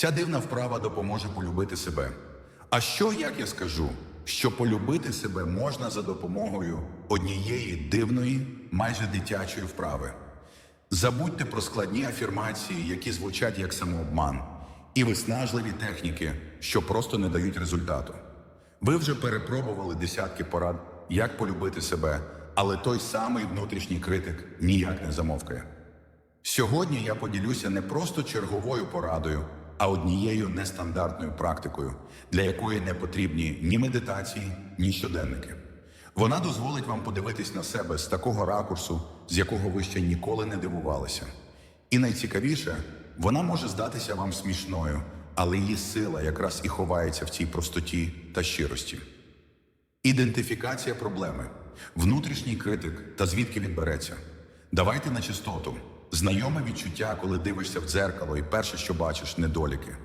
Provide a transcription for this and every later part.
Ця дивна вправа допоможе полюбити себе. А що, як я скажу, що полюбити себе можна за допомогою однієї дивної, майже дитячої вправи? Забудьте про складні афірмації, які звучать як самообман, і виснажливі техніки, що просто не дають результату. Ви вже перепробували десятки порад, як полюбити себе, але той самий внутрішній критик ніяк не замовкає. Сьогодні я поділюся не просто черговою порадою, а однією нестандартною практикою, для якої не потрібні ні медитації, ні щоденники. Вона дозволить вам подивитись на себе з такого ракурсу, з якого ви ще ніколи не дивувалися. І найцікавіше, вона може здатися вам смішною, але її сила якраз і ховається в цій простоті та щирості. Ідентифікація проблеми, внутрішній критик та звідки він береться. Давайте на чистоту. Знайоме відчуття, коли дивишся в дзеркало, і перше, що бачиш, недоліки.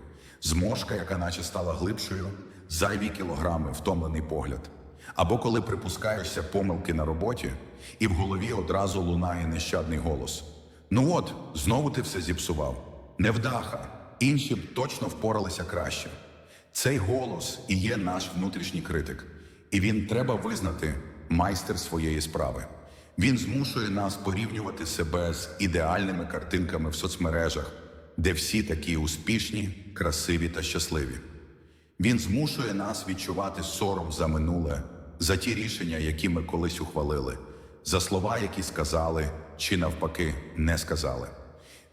Зморшка, яка наче стала глибшою, зайві кілограми, втомлений погляд. Або коли припускаєшся помилки на роботі, і в голові одразу лунає нещадний голос. Ну от, знову ти все зіпсував. Невдаха. Інші б точно впоралися краще. Цей голос і є наш внутрішній критик, і він треба визнати майстер своєї справи. Він змушує нас порівнювати себе з ідеальними картинками в соцмережах, де всі такі успішні, красиві та щасливі. Він змушує нас відчувати сором за минуле, за ті рішення, які ми колись ухвалили, за слова, які сказали, чи навпаки не сказали.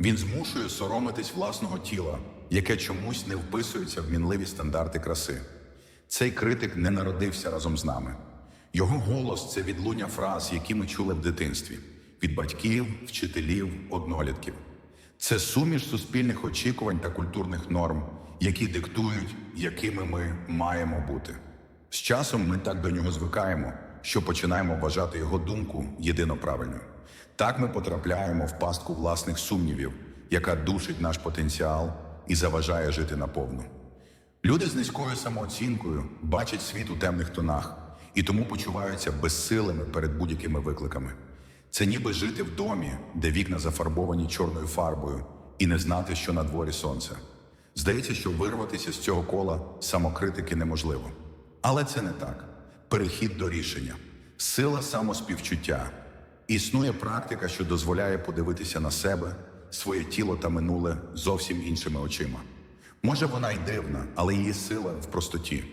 Він змушує соромитись власного тіла, яке чомусь не вписується в мінливі стандарти краси. Цей критик не народився разом з нами. Його голос це відлуння фраз, які ми чули в дитинстві від батьків, вчителів, однолітків. Це суміш суспільних очікувань та культурних норм, які диктують, якими ми маємо бути. З часом ми так до нього звикаємо, що починаємо вважати його думку єдино правильною. Так ми потрапляємо в пастку власних сумнівів, яка душить наш потенціал і заважає жити наповну. Люди з низькою самооцінкою бачать світ у темних тонах і тому почуваються безсилими перед будь-якими викликами. Це ніби жити в домі, де вікна зафарбовані чорною фарбою, і не знати, що на дворі сонце. Здається, що вирватися з цього кола самокритики неможливо. Але це не так. Перехід до рішення, сила самоспівчуття. Існує практика, що дозволяє подивитися на себе, своє тіло та минуле зовсім іншими очима. Може, вона й дивна, але її сила в простоті.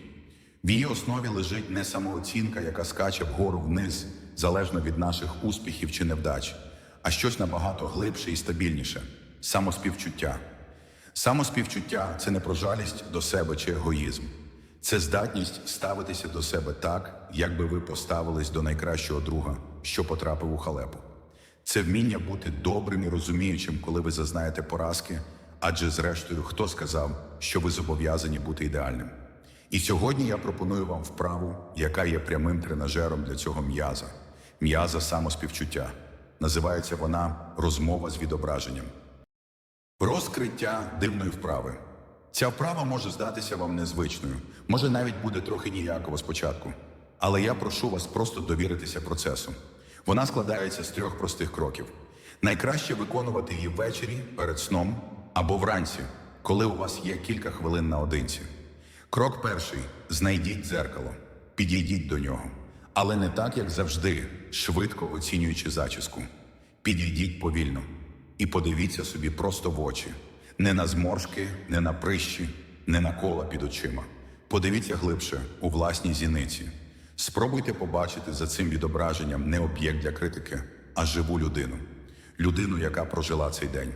В її основі лежить не самооцінка, яка скаче вгору вниз, залежно від наших успіхів чи невдач, а щось набагато глибше і стабільніше самоспівчуття. Самоспівчуття це не про жалість до себе чи егоїзм. Це здатність ставитися до себе так, як би ви поставились до найкращого друга, що потрапив у халепу. Це вміння бути добрим і розуміючим, коли ви зазнаєте поразки, адже зрештою хто сказав, що ви зобов'язані бути ідеальним. І сьогодні я пропоную вам вправу, яка є прямим тренажером для цього м'яза, м'яза самоспівчуття. Називається вона розмова з відображенням. Розкриття дивної вправи. Ця вправа може здатися вам незвичною, може навіть буде трохи ніяково спочатку. Але я прошу вас просто довіритися процесу. Вона складається з трьох простих кроків. Найкраще виконувати її ввечері перед сном або вранці, коли у вас є кілька хвилин наодинці. Крок перший знайдіть дзеркало, підійдіть до нього. Але не так, як завжди, швидко оцінюючи зачіску. Підійдіть повільно і подивіться собі просто в очі. Не на зморшки, не на прищі, не на кола під очима. Подивіться глибше у власній зіниці. Спробуйте побачити за цим відображенням не об'єкт для критики, а живу людину. Людину, яка прожила цей день.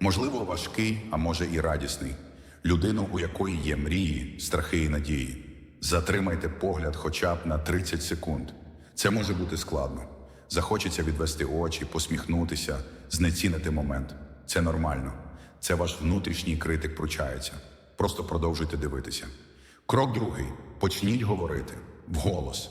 Можливо, важкий, а може і радісний. Людину, у якої є мрії, страхи і надії. Затримайте погляд хоча б на 30 секунд. Це може бути складно. Захочеться відвести очі, посміхнутися, знецінити момент. Це нормально. Це ваш внутрішній критик пручається. Просто продовжуйте дивитися. Крок другий: почніть говорити вголос.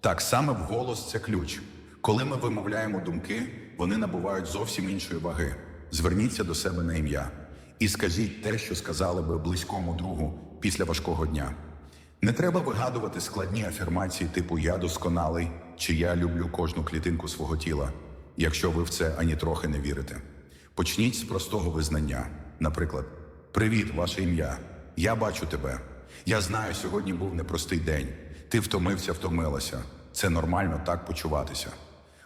Так саме вголос це ключ. Коли ми вимовляємо думки, вони набувають зовсім іншої ваги. Зверніться до себе на ім'я і скажіть те, що сказали би близькому другу після важкого дня. Не треба вигадувати складні афірмації типу Я досконалий чи Я люблю кожну клітинку свого тіла, якщо ви в це ані трохи не вірите. Почніть з простого визнання, наприклад, Привіт, ваше ім'я. Я бачу тебе. Я знаю, сьогодні був непростий день. Ти втомився, втомилася. Це нормально так почуватися.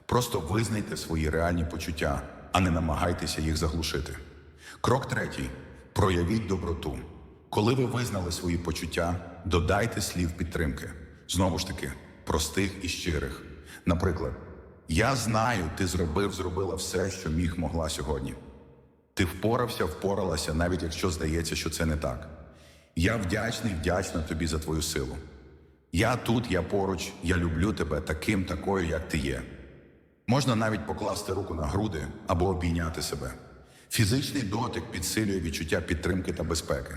Просто визнайте свої реальні почуття, а не намагайтеся їх заглушити. Крок третій. Проявіть доброту. Коли ви визнали свої почуття, додайте слів підтримки. Знову ж таки, простих і щирих. Наприклад, я знаю, ти зробив, зробила все, що міг могла сьогодні. Ти впорався, впоралася, навіть якщо здається, що це не так. Я вдячний, вдячна тобі за твою силу. Я тут, я поруч, я люблю тебе таким, такою, як ти є. Можна навіть покласти руку на груди або обійняти себе. Фізичний дотик підсилює відчуття підтримки та безпеки.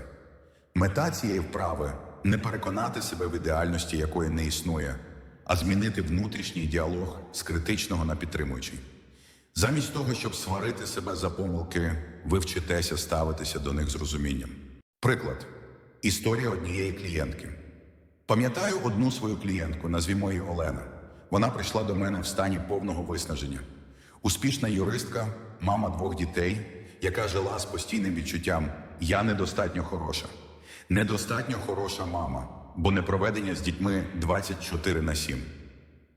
Мета цієї вправи не переконати себе в ідеальності, якої не існує, а змінити внутрішній діалог з критичного на підтримуючий. Замість того, щоб сварити себе за помилки, ви вчитеся ставитися до них з розумінням. Приклад: історія однієї клієнтки. Пам'ятаю одну свою клієнтку, назвімо її Олена. Вона прийшла до мене в стані повного виснаження. Успішна юристка, мама двох дітей, яка жила з постійним відчуттям Я недостатньо хороша. Недостатньо хороша мама, бо не проведення з дітьми 24 на 7.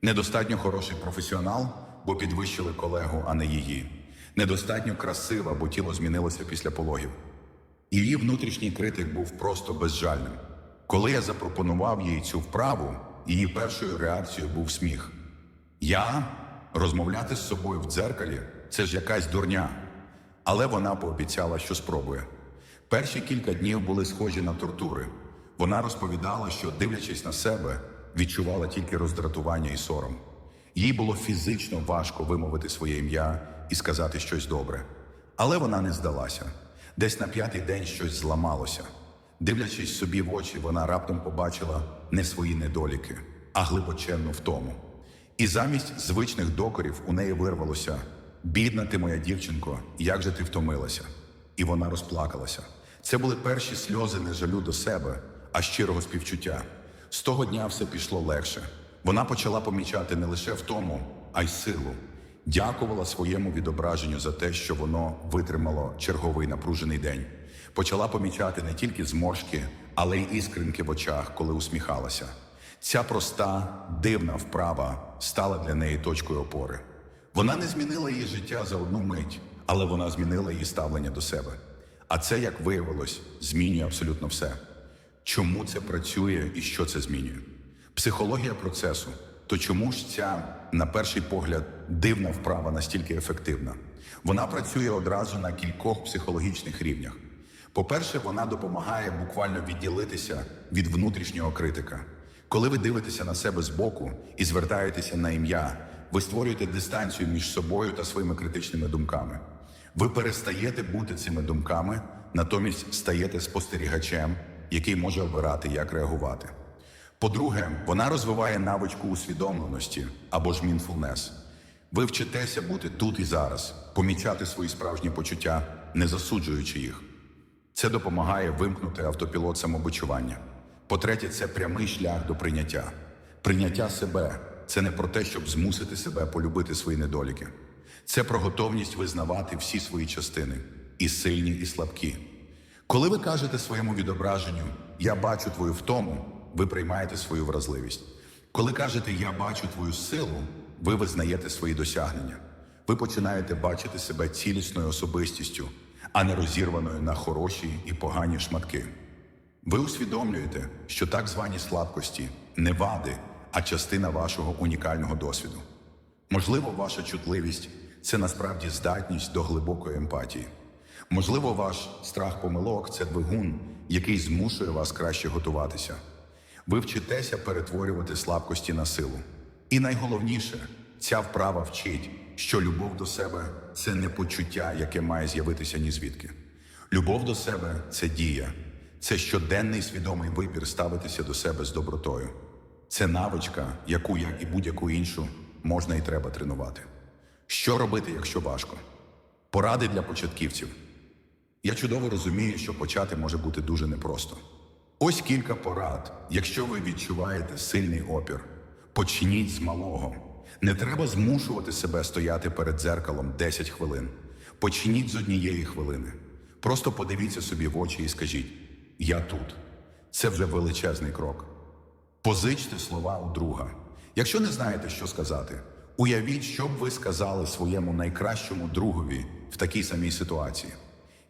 Недостатньо хороший професіонал, бо підвищили колегу, а не її. Недостатньо красива, бо тіло змінилося після пологів. Її внутрішній критик був просто безжальним. Коли я запропонував їй цю вправу, її першою реакцією був сміх. Я розмовляти з собою в дзеркалі це ж якась дурня. Але вона пообіцяла, що спробує. Перші кілька днів були схожі на тортури. Вона розповідала, що, дивлячись на себе, відчувала тільки роздратування і сором. Їй було фізично важко вимовити своє ім'я і сказати щось добре. Але вона не здалася. Десь на п'ятий день щось зламалося. Дивлячись собі в очі, вона раптом побачила не свої недоліки, а глибоченну втому. І замість звичних докорів у неї вирвалося: бідна ти моя дівчинко, як же ти втомилася? І вона розплакалася. Це були перші сльози не жалю до себе, а щирого співчуття. З того дня все пішло легше. Вона почала помічати не лише втому, а й силу. Дякувала своєму відображенню за те, що воно витримало черговий напружений день. Почала помічати не тільки зморшки, але й іскринки в очах, коли усміхалася. Ця проста, дивна вправа стала для неї точкою опори. Вона не змінила її життя за одну мить, але вона змінила її ставлення до себе. А це, як виявилось, змінює абсолютно все. Чому це працює і що це змінює? Психологія процесу. То чому ж ця, на перший погляд, дивна вправа настільки ефективна? Вона працює одразу на кількох психологічних рівнях. По-перше, вона допомагає буквально відділитися від внутрішнього критика. Коли ви дивитеся на себе збоку і звертаєтеся на ім'я, ви створюєте дистанцію між собою та своїми критичними думками. Ви перестаєте бути цими думками, натомість стаєте спостерігачем, який може обирати, як реагувати. По-друге, вона розвиває навичку усвідомленості або ж mindfulness. Ви вчитеся бути тут і зараз, помічати свої справжні почуття, не засуджуючи їх. Це допомагає вимкнути автопілот самобичування. По-третє, це прямий шлях до прийняття. Прийняття себе це не про те, щоб змусити себе полюбити свої недоліки. Це про готовність визнавати всі свої частини і сильні, і слабкі. Коли ви кажете своєму відображенню Я бачу твою втому, ви приймаєте свою вразливість. Коли кажете Я бачу твою силу, ви визнаєте свої досягнення. Ви починаєте бачити себе цілісною особистістю, а не розірваною на хороші і погані шматки. Ви усвідомлюєте, що так звані слабкості не вади, а частина вашого унікального досвіду. Можливо, ваша чутливість це насправді здатність до глибокої емпатії. Можливо, ваш страх помилок це двигун, який змушує вас краще готуватися. Ви вчитеся перетворювати слабкості на силу. І найголовніше, ця вправа вчить, що любов до себе це не почуття, яке має з'явитися ні звідки. Любов до себе це дія, це щоденний свідомий вибір ставитися до себе з добротою. Це навичка, яку, як і будь-яку іншу, можна і треба тренувати. Що робити, якщо важко? Поради для початківців. Я чудово розумію, що почати може бути дуже непросто. Ось кілька порад. Якщо ви відчуваєте сильний опір, почніть з малого. Не треба змушувати себе стояти перед дзеркалом 10 хвилин. Почніть з однієї хвилини. Просто подивіться собі в очі і скажіть: Я тут. Це вже величезний крок. Позичте слова у друга. Якщо не знаєте, що сказати, уявіть, що б ви сказали своєму найкращому другові в такій самій ситуації.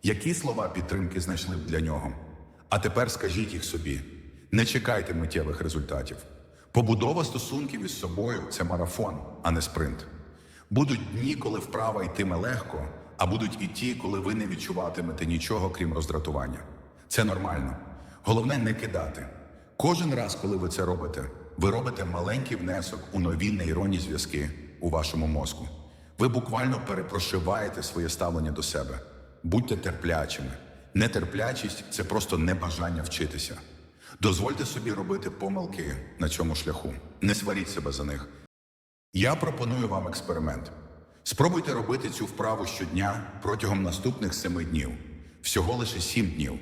Які слова підтримки знайшли б для нього? А тепер скажіть їх собі. Не чекайте миттєвих результатів. Побудова стосунків із собою це марафон, а не спринт. Будуть дні, коли вправа йтиме легко, а будуть і ті, коли ви не відчуватимете нічого, крім роздратування. Це нормально. Головне не кидати. Кожен раз, коли ви це робите, ви робите маленький внесок у нові нейронні зв'язки у вашому мозку. Ви буквально перепрошиваєте своє ставлення до себе. Будьте терплячими. Нетерплячість це просто небажання вчитися. Дозвольте собі робити помилки на цьому шляху. Не сваріть себе за них. Я пропоную вам експеримент. Спробуйте робити цю вправу щодня протягом наступних семи днів, всього лише сім днів.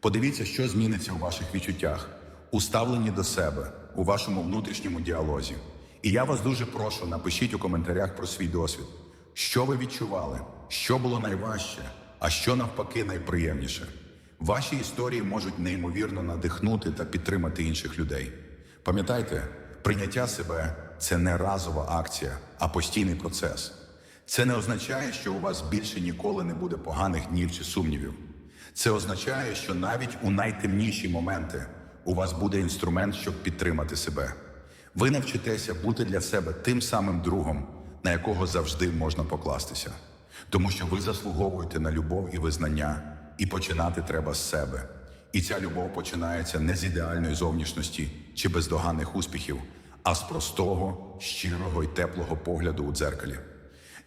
Подивіться, що зміниться у ваших відчуттях, у ставленні до себе, у вашому внутрішньому діалозі. І я вас дуже прошу, напишіть у коментарях про свій досвід, що ви відчували, що було найважче, а що навпаки найприємніше. Ваші історії можуть неймовірно надихнути та підтримати інших людей. Пам'ятайте, прийняття себе це не разова акція, а постійний процес. Це не означає, що у вас більше ніколи не буде поганих днів чи сумнівів. Це означає, що навіть у найтемніші моменти у вас буде інструмент, щоб підтримати себе. Ви навчитеся бути для себе тим самим другом, на якого завжди можна покластися, тому що ви заслуговуєте на любов і визнання, і починати треба з себе. І ця любов починається не з ідеальної зовнішності чи бездоганних успіхів, а з простого, щирого і теплого погляду у дзеркалі.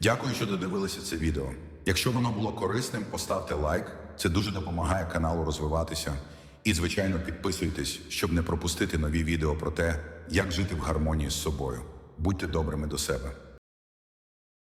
Дякую, що додивилися це відео. Якщо воно було корисним, поставте лайк. Це дуже допомагає каналу розвиватися. І, звичайно, підписуйтесь, щоб не пропустити нові відео про те, як жити в гармонії з собою. Будьте добрими до себе.